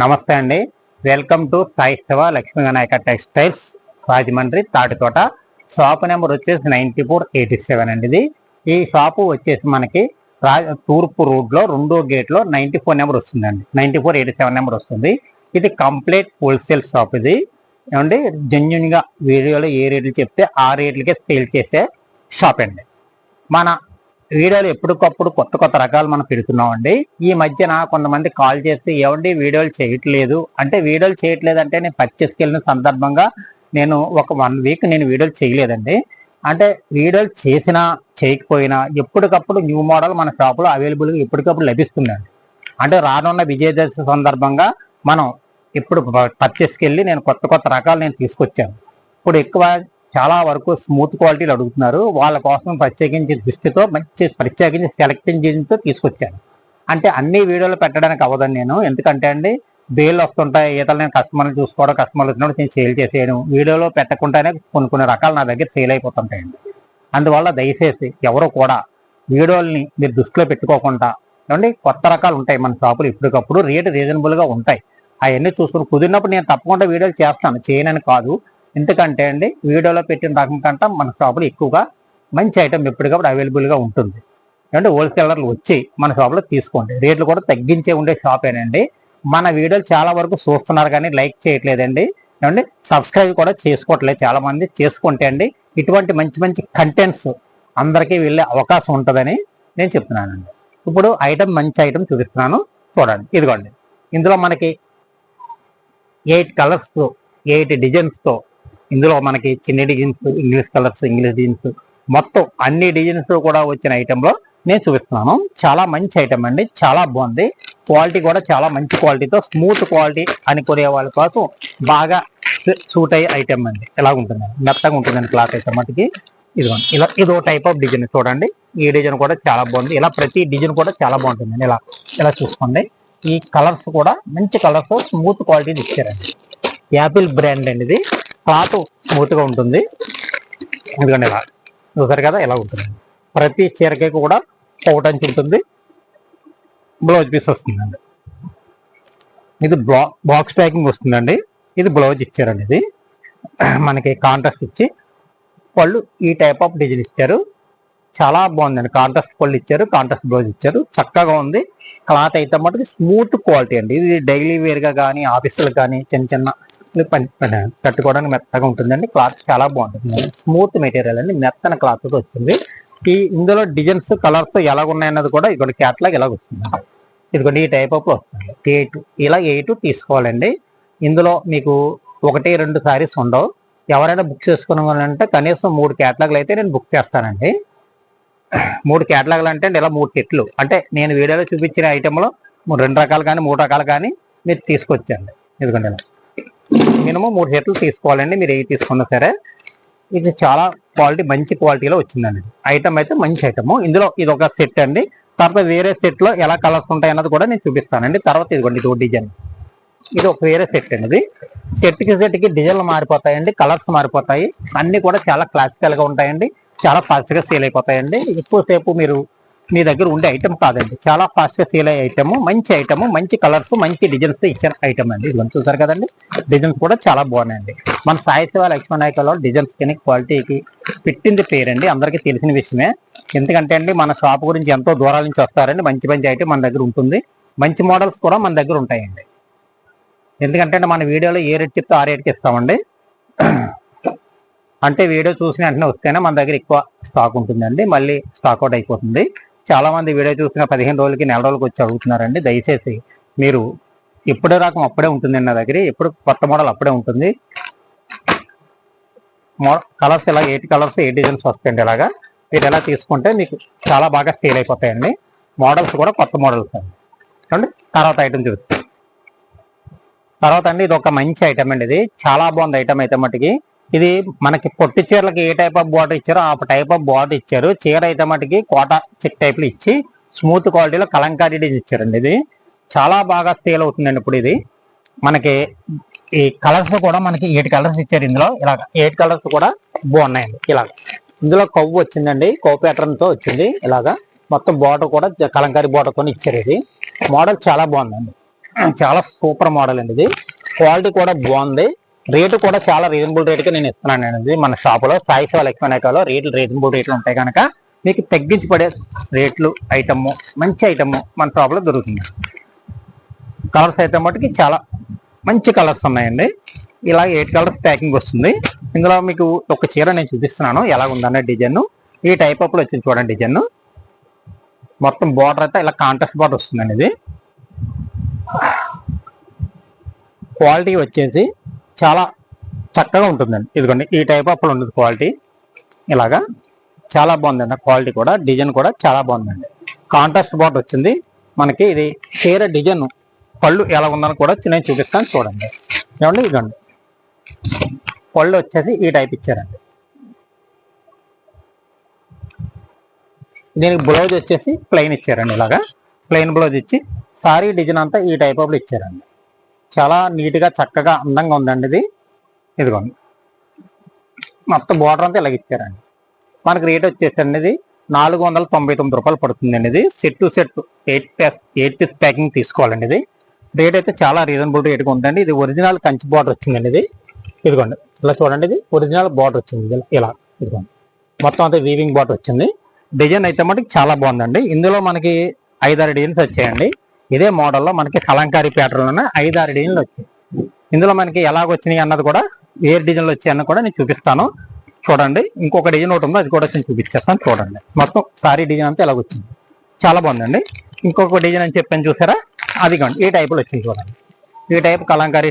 నమస్తే అండి. Welcome to Sai Shiva Lakshmi Vinayaka textiles Rajahmundry Tatithota. Shop number వచ్చేసి ninety four eighty seven అండి ఇది. ఈ షాపు వచ్చేసి మనకి రా తూర్పు రోడ్లో రెండో గేట్లో నైన్టీ ఫోర్ నెంబర్ వస్తుందండి. Ninety four eighty seven number వస్తుంది. ఇది కంప్లీట్ హోల్సేల్ షాప్ ఇది. ఏమండి? జెన్యున్గా వీడియోలో ఏ రేట్లు చెప్తే ఆ రేట్లకే సేల్ చేసే షాప్ అండి మన వీడియోలు ఎప్పటికప్పుడు కొత్త కొత్త రకాలు మనం పెడుతున్నామండి. ఈ మధ్యన కొంతమంది కాల్ చేసి ఏమండి వీడియోలు చేయట్లేదు? అంటే వీడియోలు చేయట్లేదు అంటే నేను పర్చేస్కి వెళ్ళిన సందర్భంగా నేను ఒక వన్ వీక్ నేను వీడియోలు చేయలేదండి. అంటే వీడియోలు చేసినా చేయకపోయినా ఎప్పటికప్పుడు న్యూ మోడల్ మన షాప్లో అవైలబుల్గా ఎప్పటికప్పుడు లభిస్తుందండి. అంటే రానున్న విజయదశమి సందర్భంగా మనం ఇప్పుడు పర్చేస్కి వెళ్ళి నేను కొత్త కొత్త రకాలు నేను తీసుకొచ్చాను. ఇప్పుడు ఎక్కువ చాలా వరకు స్మూత్ క్వాలిటీలు అడుగుతున్నారు. వాళ్ళ కోసం ప్రత్యేకించి దృష్టితో మంచి ప్రత్యేకించి సెలెక్టింగ్ చేసితో తీసుకొచ్చాను అంటే అన్ని వీడియోలు పెట్టడానికి అవ్వదని నేను. ఎందుకంటే అండి బేళ్ళు వస్తుంటాయి ఈతలు నేను కస్టమర్లు చూసుకోవడం కస్టమర్లు వచ్చినప్పుడు నేను సేల్ చేసేయడం వీడియోలో పెట్టకుండానే కొన్ని కొన్ని రకాలు నా దగ్గర సేల్ అయిపోతుంటాయండి. అందువల్ల దయచేసి ఎవరు కూడా వీడియోల్ని మీరు దృష్టిలో పెట్టుకోకుండా ఏమండి కొత్త రకాలు ఉంటాయి మన షాపులు ఇప్పటికప్పుడు రేటు రీజనబుల్గా ఉంటాయి. అవన్నీ చూసుకుని కుదిరినప్పుడు నేను తప్పకుండా వీడియోలు చేస్తాను. చేయనని కాదు. ఎందుకంటే అండి వీడియోలో పెట్టిన రకం కంటే మన షాపులో ఎక్కువగా మంచి ఐటమ్ ఎప్పటికప్పుడు అవైలబుల్గా ఉంటుంది. అంటే హోల్సేలర్లు వచ్చి మన షాపులో తీసుకోండి. రేట్లు కూడా తగ్గించే ఉండే షాపేనండి మన వీడియోలు చాలా వరకు చూస్తున్నారు కానీ లైక్ చేయట్లేదండి. ఏమండి? సబ్స్క్రైబ్ కూడా చేసుకోవట్లేదు చాలా మంది చేసుకుంటే అండి ఇటువంటి మంచి మంచి కంటెంట్స్ అందరికీ వెళ్ళే అవకాశం ఉంటుందని నేను చెప్తున్నానండి. ఇప్పుడు ఐటమ్ మంచి ఐటమ్ చూపిస్తున్నాను. చూడండి ఇదిగోండి. ఇందులో మనకి ఎయిట్ కలర్స్తో ఎయిట్ డిజైన్స్తో ఇందులో మనకి చిన్న designs English colours English designs మొత్తం అన్ని డిజైన్స్ కూడా వచ్చిన ఐటెంలో నేను చూపిస్తున్నాను. చాలా మంచి ఐటెం అండి. చాలా బాగుంది. క్వాలిటీ కూడా చాలా మంచి క్వాలిటీతో స్మూత్ క్వాలిటీ అని కొనే వాళ్ళ కోసం బాగా సూట్ అయ్యే ఐటెం అండి. ఎలా ఉంటుంది. మెత్తగా ఉంటుందండి క్లాత్ అయితే మటుకి. ఇదిగోండి. ఇలా ఇదో టైప్ ఆఫ్ డిజైన్ చూడండి. ఈ డిజైన్ కూడా చాలా బాగుంది. ఇలా ప్రతి డిజైన్ కూడా చాలా బాగుంటుందండి. ఇలా ఇలా చూసుకోండి. ఈ కలర్స్ కూడా మంచి కలర్స్ స్మూత్ క్వాలిటీ ఇచ్చారండి. యాపిల్ బ్రాండ్ అండి ఇది. క్లాత్ స్మూత్గా ఉంటుంది. ఎందుకంటే ఇలా చూసారు కదా ఇలా ఉంటుంది. ప్రతి చీరకి కూడా ఒకటంచి ఉంటుంది. బ్లౌజ్ పీస్ వస్తుందండి. ఇది బ్లా బాక్స్ ప్యాకింగ్ వస్తుందండి. ఇది బ్లౌజ్ ఇచ్చారండి ఇది. మనకి కాంట్రాస్ట్ ఇచ్చి వాళ్ళు ఈ టైప్ ఆఫ్ డిజైన్ ఇచ్చారు. చాలా బాగుందండి. కాంట్రాస్ట్ పళ్ళు ఇచ్చారు కాంట్రాస్ట్ బ్లౌజ్ ఇచ్చారు. చక్కగా ఉంది. క్లాత్ అయితే మటుకు స్మూత్ క్వాలిటీ అండి. ఇది డైలీ వేర్గా కానీ ఆఫీసులకు కానీ చిన్న చిన్న మీకు పని కట్టుకోవడానికి మెత్తగా ఉంటుందండి. క్లాత్ చాలా బాగుంటుంది. స్మూత్ మెటీరియల్ అండి. మెత్తన క్లాత్ వస్తుంది. వచ్చింది ఈ ఇందులో డిజైన్స్ కలర్స్ ఎలా ఉన్నాయన్నది కూడా ఇక్కడ క్యాట్లాగ్ ఇలా వస్తుంది. ఇదిగోండి ఈ టైప్ ఆఫ్ వస్తుంది. ఎయిట్ ఇలా ఎయిట్ తీసుకోవాలండి. ఇందులో మీకు ఒకటి రెండు సారీస్ ఉండవు. ఎవరైనా బుక్ చేసుకోవాలంటే కనీసం మూడు క్యాటలాగ్లు అయితే నేను బుక్ చేస్తానండి. మూడు క్యాటలాగ్లు అంటే ఇలా మూడు సెట్లు. అంటే నేను వీడియోలో చూపించిన ఐటెంలో రెండు రకాలు కానీ మూడు రకాలు కానీ మీరు తీసుకొచ్చండి ఎందుకంటే మినిమం మూడు సెట్లు తీసుకోవాలండి మీరు ఏవి తీసుకున్నా సరే. ఇది చాలా క్వాలిటీ మంచి క్వాలిటీలో వచ్చిందండి. ఐటమ్ అయితే మంచి ఐటమ్. ఇందులో ఇది ఒక సెట్ అండి. తర్వాత వేరే సెట్లో ఎలా కలర్స్ ఉంటాయి అన్నది కూడా నేను చూపిస్తానండి. తర్వాత ఇదిగోండి ఇది డిజైన్. ఇది ఒక వేరే సెట్ అండి. ఇది సెట్కి సెట్కి డిజైన్లు మారిపోతాయండి కలర్స్ మారిపోతాయి. అన్నీ కూడా చాలా క్లాసికల్గా ఉంటాయండి. చాలా ఫాస్ట్గా సేల్ అయిపోతాయండి. ఎక్కువసేపు మీరు మీ దగ్గర ఉండే ఐటమ్ కాదండి. చాలా ఫాస్ట్గా సేల్ అయ్యే ఐటమ్ మంచి ఐటమ్ మంచి కలర్స్ మంచి డిజైన్స్ ఇచ్చిన ఐటమ్ అండి. ఇది చూసారు కదండి? డిజైన్స్ కూడా చాలా బాగున్నాయండి. మన సాయి శివ లక్ష్మణాయకలో డిజైన్స్ కానీ క్వాలిటీకి పెట్టింది పేరండి. అందరికీ తెలిసిన విషయమే. ఎందుకంటే అండి మన షాప్ గురించి ఎంతో దూరాల నుంచి వస్తారండి. మంచి మంచి ఐటమ్ మన దగ్గర ఉంటుంది. మంచి మోడల్స్ కూడా మన దగ్గర ఉంటాయండి. ఎందుకంటే అండి మన వీడియోలో ఏ రేట్ చెప్తే ఆ రేట్కి ఇస్తామండి. అంటే వీడియో చూసిన వెంటనే వస్తేనే మన దగ్గర ఎక్కువ స్టాక్ ఉంటుందండి. మళ్ళీ స్టాక్ అవుట్ అయిపోతుంది. చాలా మంది వీడియో చూసిన పదిహేను రోజులకి నెల రోజులకి వచ్చి అడుగుతున్నారండి. దయచేసి మీరు ఎప్పుడే రకం అప్పుడే ఉంటుంది నా దగ్గర ఎప్పుడు కొత్త మోడల్ అప్పుడే ఉంటుంది. కలర్స్ ఇలా ఎయిట్ కలర్స్ ఎయిట్ డిజైన్స్ వస్తాయండి ఇలాగా. మీరు ఎలా తీసుకుంటే మీకు చాలా బాగా సేల్ అయిపోతాయండి. మోడల్స్ కూడా కొత్త మోడల్స్ అండి. చూడండి తర్వాత ఐటమ్ చూస్తాం తర్వాత అండి ఇది ఒక మంచి ఐటమ్ అండి ఇది. చాలా బాగుంది ఐటమ్ అయితే మటుకి. ఇది మనకి పొట్టి చీరలకి ఏ టైప్ ఆఫ్ బార్డర్ ఇచ్చారో ఆ టైప్ ఆఫ్ బార్డర్ ఇచ్చారు. చీర అయితే మటుకి కోట చెక్ టైప్లో ఇచ్చి స్మూత్ క్వాలిటీలో కలంకారీ డిజైన్ ఇచ్చారండి ఇది. చాలా బాగా సేల్ అవుతుందండి ఇప్పుడు ఇది. మనకి ఈ కలర్స్ కూడా మనకి ఎయిట్ కలర్స్ ఇచ్చారు ఇందులో. ఇలాగ ఎయిట్ కలర్స్ కూడా బాగున్నాయండి ఇలాగ. ఇందులో కవ్వు వచ్చిందండి. కవ్వు ప్యాటర్న్తో వచ్చింది. ఇలాగా మొత్తం బార్డర్ కూడా కలంకారీ బార్డర్తో ఇచ్చారు ఇది. మోడల్ చాలా బాగుందండి. చాలా సూపర్ మోడల్ అండి ఇది. క్వాలిటీ కూడా బాగుంది. రేటు కూడా చాలా రీజనబుల్ రేటుకి నేను ఇస్తున్నానండి మన షాపులో సాయి శివ లక్ష్మణాకాలో రేట్లు రీజనబుల్ రేట్లు ఉంటాయి కనుక మీకు తగ్గించి పడే రేట్లు ఐటమ్ మంచి ఐటమ్ మన షాపులో దొరుకుతుంది. కలర్స్ అయితే మటుకి చాలా మంచి కలర్స్ ఉన్నాయండి. ఇలా ఎయిట్ కలర్స్ ప్యాకింగ్ వస్తుంది. ఇందులో మీకు ఒక చీర నేను చూపిస్తున్నాను. ఎలా ఉందనే డిజైన్ ఈ టైప్ అప్లో వచ్చింది చూడండి డిజైన్ మొత్తం బార్డర్ అయితే ఇలా కాంట్రాస్ట్ బార్డర్ వస్తుందండి ఇది. క్వాలిటీ వచ్చేసి చాలా చక్కగా ఉంటుందండి. ఇదిగోండి ఈ టైప్ అప్పుడు ఉంటుంది క్వాలిటీ. ఇలాగా చాలా బాగుందండి. క్వాలిటీ కూడా డిజైన్ కూడా చాలా బాగుందండి. కాంట్రాస్ట్ బార్డర్ వచ్చింది. మనకి ఇది చీర డిజైన్ పళ్ళు ఎలా ఉందని కూడా నేను చూపిస్తాను చూడండి. ఏమండి ఇదిగోండి. పళ్ళు వచ్చేసి ఈ టైప్ ఇచ్చారండి. దీనికి బ్లౌజ్ వచ్చేసి ప్లెయిన్ ఇచ్చారండి ఇలాగా. ప్లెయిన్ బ్లౌజ్ ఇచ్చి సారీ డిజైన్ అంతా ఈ టైప్ అప్పుడు ఇచ్చారండి. చాలా నీట్గా చక్కగా అందంగా ఉందండి ఇది. ఇదిగోండి. మొత్తం బోర్డర్ అంతా ఇలాగ ఇచ్చారండి. మనకి రేట్ వచ్చేసండి ఇది నాలుగు వందల తొంభై తొమ్మిది రూపాయలు పడుతుందండి ఇది. Set to set eight piece eight piece packing తీసుకోవాలండి ఇది. రేట్ అయితే చాలా రీజనబుల్ రేట్గా ఉందండి. ఇది ఒరిజినల్ కంచి బార్డర్ వచ్చిందండి ఇది. ఇదిగోండి. ఇలా చూడండి ఇది. ఒరిజినల్ బార్డర్ వచ్చింది ఇలా- ఇలా ఇదిగోండి. మొత్తం అంతా వీవింగ్ బార్డర్ వచ్చింది. డిజైన్ అయితే మటుకు చాలా బాగుందండి. ఇందులో మనకి ఐదారు డిజైన్స్ వచ్చాయండి. ఇదే మోడల్లో మనకి కలంకారీ ప్యాటర్న్లోనే ఐదారు డిజైన్లు వచ్చాయి. ఇందులో మనకి ఎలాగొచ్చినాయి అన్నది కూడా ఏ డిజైన్లు వచ్చాయన్నది కూడా నేను చూపిస్తాను. చూడండి. ఇంకొక డిజైన్ ఒకటి ఉందో అది కూడా నేను చూపించేస్తాను. చూడండి. మొత్తం సారీ డిజైన్ అంతా ఎలాగొచ్చింది చాలా బాగుందండి. ఇంకొక డిజైన్ అని చెప్పాను చూసారా? అది కాండి ఈ టైపులో వచ్చింది చూడండి. ఈ టైప్ కలంకారీ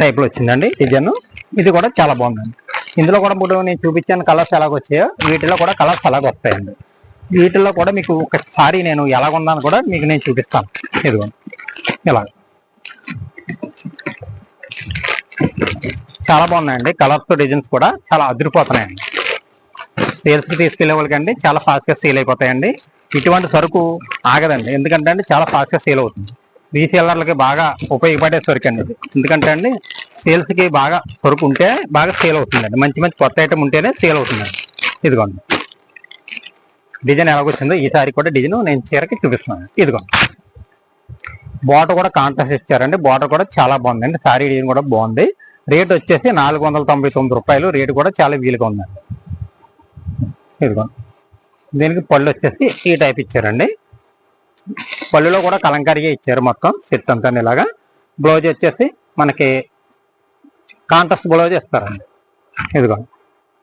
టైప్లో వచ్చిందండి డిజైన్ ఇది కూడా చాలా బాగుందండి. ఇందులో కూడా ఇప్పుడు నేను చూపించాను కలర్స్ ఎలాగొచ్చాయో వీటిలో కూడా కలర్స్ అలాగొస్తాయండి వీటిల్లో కూడా మీకు ఒకసారి నేను ఎలాగ ఉందని కూడా మీకు నేను చూపిస్తాను. ఇదిగోండి ఇలా చాలా బాగున్నాయండి. కలర్స్ డిజైన్స్ కూడా చాలా అదిరిపోతున్నాయండి. సేల్స్ తీసుకెళ్ళే వాళ్ళకండి చాలా ఫాస్ట్గా సేల్ అయిపోతాయండి. ఇటువంటి సరుకు ఆగదండి. ఎందుకంటే అండి చాలా ఫాస్ట్గా సేల్ అవుతుంది. రీసేలర్లకి బాగా ఉపయోగపడే సరుకు అండి ఎందుకంటే అండి సేల్స్కి బాగా సరుకు ఉంటే బాగా సేల్ అవుతుందండి. మంచి మంచి కొత్త ఐటమ్ ఉంటేనే సేల్ అవుతుందండి. ఇదిగోండి. డిజైన్ ఎలాగొచ్చిందో ఈసారి కూడా డిజైన్ నేను చీరకి చూపిస్తున్నాను. ఇదిగోండి బార్డర్ కూడా కాంట్రాస్ట్ ఇచ్చారండి. బార్డర్ కూడా చాలా బాగుందండి. సారీ డిజైన్ కూడా బాగుంది. రేట్ వచ్చేసి నాలుగు వందల తొంభై తొమ్మిది రూపాయలు. రేటు కూడా చాలా వీలుగా ఉందండి. ఇదిగోండి దీనికి పళ్ళు వచ్చేసి ఈ టైప్ ఇచ్చారండి. పళ్ళులో కూడా కలంకారీగా ఇచ్చారు మొత్తం. సెట్ అంతా ఇలాగా. బ్లౌజ్ వచ్చేసి మనకి కాంట్రాస్ట్ బ్లౌజ్ ఇస్తారండి. ఇదిగోండి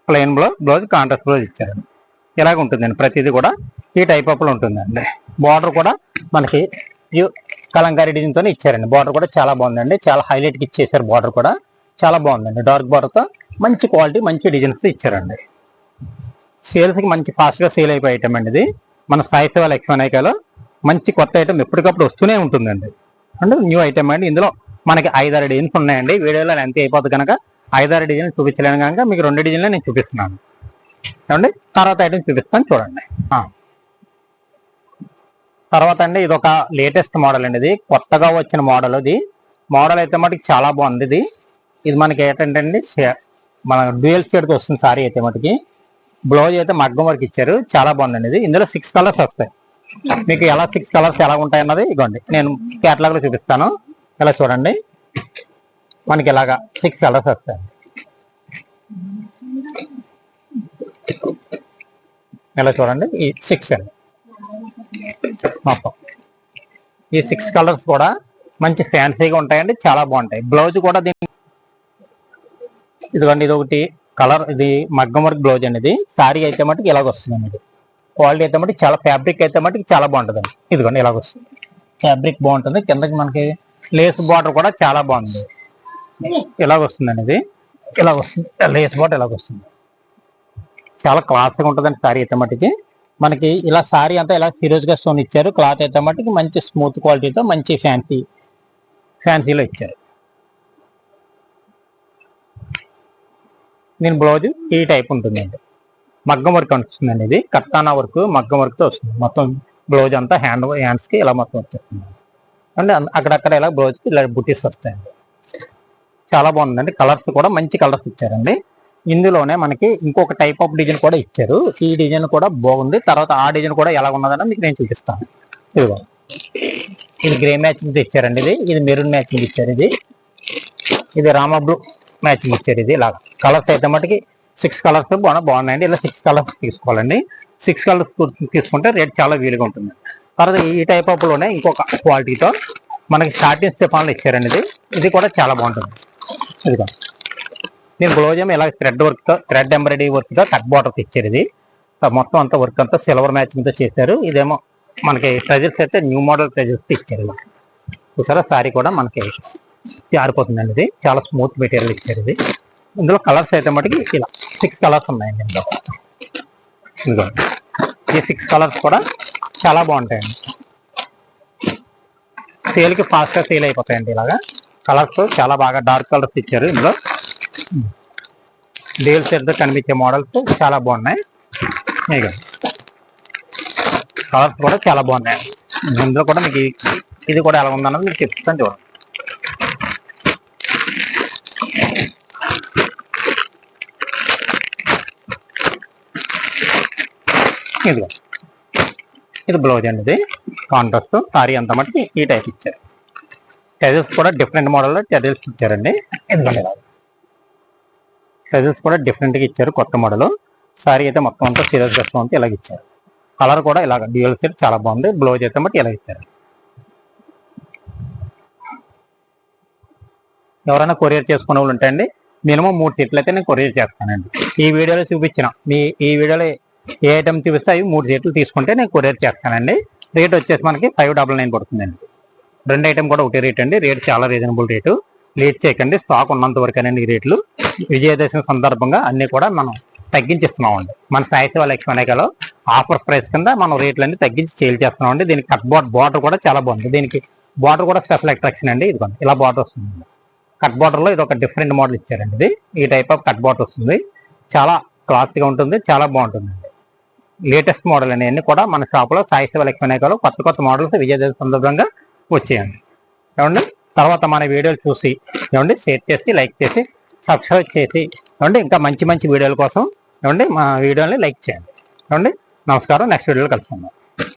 plain blouse blouse contrast blouse ఇచ్చారండి. ఇలాగ ఉంటుందండి. ప్రతిదీ కూడా ఈ టైప్ అప్లో ఉంటుందండి. బార్డర్ కూడా మనకి కలంకారీ డిజైన్తో ఇచ్చారండి. బార్డర్ కూడా చాలా బాగుందండి. చాలా హైలైట్కి ఇచ్చేసారు బార్డర్ కూడా. చాలా బాగుందండి. డార్క్ బార్డర్తో మంచి క్వాలిటీ మంచి డిజైన్స్ ఇచ్చారండి. సేల్స్కి మంచి ఫాస్ట్గా సేల్ అయిపోయే ఐటమ్ అండి ఇది. మన సాయి సేవ లక్ష్మణాయికలో మంచి కొత్త ఐటమ్ ఎప్పటికప్పుడు వస్తూనే ఉంటుందండి. అంటే న్యూ ఐటమ్ అండి. ఇందులో మనకి ఐదారు డిజైన్స్ ఉన్నాయండి. వీడియోలో ఎంత అయిపోతుంది కనుక ఐదారు డిజైన్లు చూపించలేను కనుక మీకు రెండు డిజైన్లు నేను చూపిస్తున్నాను. ఏమండి? తర్వాత ఐటమ్ చూపిస్తాను చూడండి. తర్వాత అండి ఇది ఒక లేటెస్ట్ మోడల్ అండి ఇది. కొత్తగా వచ్చిన మోడల్ ఇది. మోడల్ అయితే మటుకు చాలా బాగుంది ఇది. ఇది మనకి ఏంటంటే అండి మన డ్యూయల్ షేడ్కి వస్తుంది సారీ అయితే మటుకి. బ్లౌజ్ అయితే మగ్గం వరకు ఇచ్చారు. చాలా బాగుందండి ఇది. ఇందులో సిక్స్ కలర్స్ వస్తాయి. మీకు ఎలా సిక్స్ కలర్స్ ఎలా ఉంటాయి అన్నది ఇగోండి. నేను కేటలాగ్ చూపిస్తాను. ఇలా చూడండి. మనకి ఇలాగా సిక్స్ కలర్స్ వస్తాయి. ఇలా చూడండి? ఈ సిక్స్ అండి. మొత్తం. ఈ సిక్స్ కలర్స్ కూడా మంచి ఫ్యాన్సీగా ఉంటాయండి చాలా బాగుంటాయి. బ్లౌజ్ కూడా దీని ఇదిగోండి ఇది ఒకటి కలర్ ఇది మగ్గం వర్క్ బ్లౌజ్ అండి ఇది. సారీ అయితే మటుకు ఇలాగ వస్తుందండి. ఇది క్వాలిటీ అయితే మటుకు చాలా ఫ్యాబ్రిక్ అయితే మటుకు చాలా బాగుంటుందండి. ఇదిగోండి ఇలాగ వస్తుంది. ఫ్యాబ్రిక్ బాగుంటుంది. కిందకి మనకి లేస్ బార్డర్ కూడా చాలా బాగుంది. ఇలాగ వస్తుందండి ఇది. ఇలాగ వస్తుంది. లేస్ బార్డర్ ఇలాగ వస్తుంది. చాలా క్లాస్గా ఉంటుందండి సారీ అయితే మటుకి. మనకి ఇలా సారీ అంతా ఇలా సీరియస్గా స్టోన్ ఇచ్చారు. క్లాత్ అయితే మటుకి మంచి స్మూత్ క్వాలిటీతో మంచి ఫ్యాన్సీ ఫ్యాన్సీలో ఇచ్చారు. దీని బ్లౌజ్ ఈ టైప్ ఉంటుందండి. మగ్గం వర్క్ వస్తుందండి ఇది. కర్తానా వర్క్ మగ్గం వర్క్తో వస్తుంది. మొత్తం బ్లౌజ్ అంతా హ్యాండ్ హ్యాండ్స్కి ఇలా మొత్తం వచ్చేస్తుంది. అంటే అక్కడక్కడ ఇలా బ్లౌజ్కి ఇలా బుటీస్ వస్తాయండి. చాలా బాగుందండి. కలర్స్ కూడా మంచి కలర్స్ ఇచ్చారండి. ఇందులోనే మనకి ఇంకొక టైప్ ఆఫ్ డిజైన్ కూడా ఇచ్చారు. ఈ డిజైన్ కూడా బాగుంది. తర్వాత ఆ డిజైన్ కూడా ఎలా ఉన్నదని మీకు నేను చూపిస్తాను. ఇదిగో. ఇది గ్రే మ్యాచింగ్ ఇచ్చారండి ఇది. ఇది మెరూన్ మ్యాచింగ్ ఇచ్చారు ఇది. ఇది రామ బ్లూ మ్యాచింగ్ ఇచ్చారు ఇది. ఇలా కలర్స్ అయితే మటుకి సిక్స్ కలర్స్ బాగా బాగున్నాయండి. ఇలా సిక్స్ కలర్స్ తీసుకోవాలండి. సిక్స్ కలర్స్ తీసుకుంటే రేట్ చాలా వీలుగా ఉంటుంది. తర్వాత ఈ టైప్ ఆఫ్లోనే ఇంకొక క్వాలిటీతో మనకి స్టార్టింగ్ స్టెఫాన్లు ఇచ్చారండి ఇది. ఇది కూడా చాలా బాగుంటుంది. ఇదిగో. నేను గ్లోజమ్ ఇలా థ్రెడ్ వర్క్ థ్రెడ్ ఎంబ్రాయిడరీ వర్క్తో కట్ బార్డర్ ఇచ్చారు ఇది. మొత్తం అంతా వర్క్ అంతా సిల్వర్ మ్యాచింగ్తో చేశారు. ఇదేమో మనకి ట్రెజర్స్ అయితే న్యూ మోడల్ ట్రెజర్స్ ఇచ్చారు ఇలా చూసారా? సారీ కూడా మనకి జారిపోతుందండి ఇది. చాలా స్మూత్ మెటీరియల్ ఇచ్చారు ఇది. ఇందులో కలర్స్ అయితే మటుకి ఇలా సిక్స్ కలర్స్ ఉన్నాయండి ఇందులో. ఇదిగో ఈ సిక్స్ కలర్స్ కూడా చాలా బాగుంటాయండి. సేల్కి ఫాస్ట్గా సేల్ అయిపోతాయండి ఇలాగా. కలర్స్ చాలా బాగా డార్క్ కలర్స్ ఇచ్చారు ఇందులో. డేల్ సెట్ కనిపించే మోడల్స్ చాలా బాగున్నాయి. కలర్స్ కూడా చాలా బాగున్నాయి. ఇందులో కూడా మీకు ఇది కూడా ఎలా ఉందన్నది మీకు చెప్తాను చూడండి. ఇదిగో. ఇది బ్లౌజ్ అండి. ఇది కాంట్రాస్ట్ సారీ అంత మట్టి ఈ టైప్ ఇచ్చారు. టెజల్స్ కూడా డిఫరెంట్ మోడల్లో టెజల్స్ ఇచ్చారండి. ఎందుకంటే సైజెస్ కూడా డిఫరెంట్గా ఇచ్చారు కొత్త మోడల్ సారీ అయితే మొత్తం అంతా సీరియస్ డ్రెస్ అంతా ఇలాగ ఇచ్చారు. కలర్ కూడా ఇలాగ డ్యూయల్ సెట్ చాలా బాగుంది. బ్లౌజ్ అయితే బట్టి ఇలా ఇచ్చారు. ఎవరైనా కొరియర్ చేసుకునే వాళ్ళు ఉంటాయండి మినిమం మూడు సీట్లు అయితే నేను కొరియర్ చేస్తానండి. ఈ వీడియోలో చూపించిన మీ ఈ వీడియోలో ఏ ఐటమ్ చూపిస్తే అవి మూడు సీట్లు తీసుకుంటే నేను కొరియర్ చేస్తానండి. రేట్ వచ్చేసి మనకి ఫైవ్ డబల్ నైన్ పడుతుందండి. రెండు ఐటమ్ కూడా ఒకటే రేట్ అండి. రేట్ చాలా రీజనబుల్ రేటు లేట్ చేయకండి. స్టాక్ ఉన్నంత వరకేనండి ఈ రేట్లు విజయదశమి సందర్భంగా అన్ని కూడా మనం తగ్గించిస్తున్నామండి. మన సాహిత్య లక్ష్మీ అనేకలో ఆఫర్ ప్రైస్ కింద మనం రేట్లన్నీ తగ్గించి సేల్ చేస్తున్నామండి. దీనికి కట్ బాట్ బార్డర్ కూడా చాలా బాగుంది. దీనికి బార్డర్ కూడా స్పెషల్ అట్రాక్షన్ అండి. ఇదిగోండి ఇలా బార్డర్ వస్తుంది కట్ బార్డర్లో ఇది ఒక డిఫరెంట్ మోడల్ ఇచ్చారండి ఇది. ఈ టైప్ ఆఫ్ కట్ బార్డర్ వస్తుంది. చాలా క్లాత్గా ఉంటుంది చాలా బాగుంటుంది. లేటెస్ట్ మోడల్ అనేవన్నీ కూడా మన షాప్లో సాహిత్య వాళ్ళ శివ కొత్త కొత్త మోడల్స్ విజయదశమి సందర్భంగా వచ్చేయండి. ఏమండి? తర్వాత మన వీడియోలు చూసి ఏమండి? షేర్ చేసి లైక్ చేసి సబ్స్క్రైబ్ చేసి ఏమండి ఇంకా మంచి మంచి వీడియోల కోసం ఏమండి మా వీడియోని లైక్ చేయండి. ఏమండి నమస్కారం. నెక్స్ట్ వీడియోలో కలుసుకుందాం.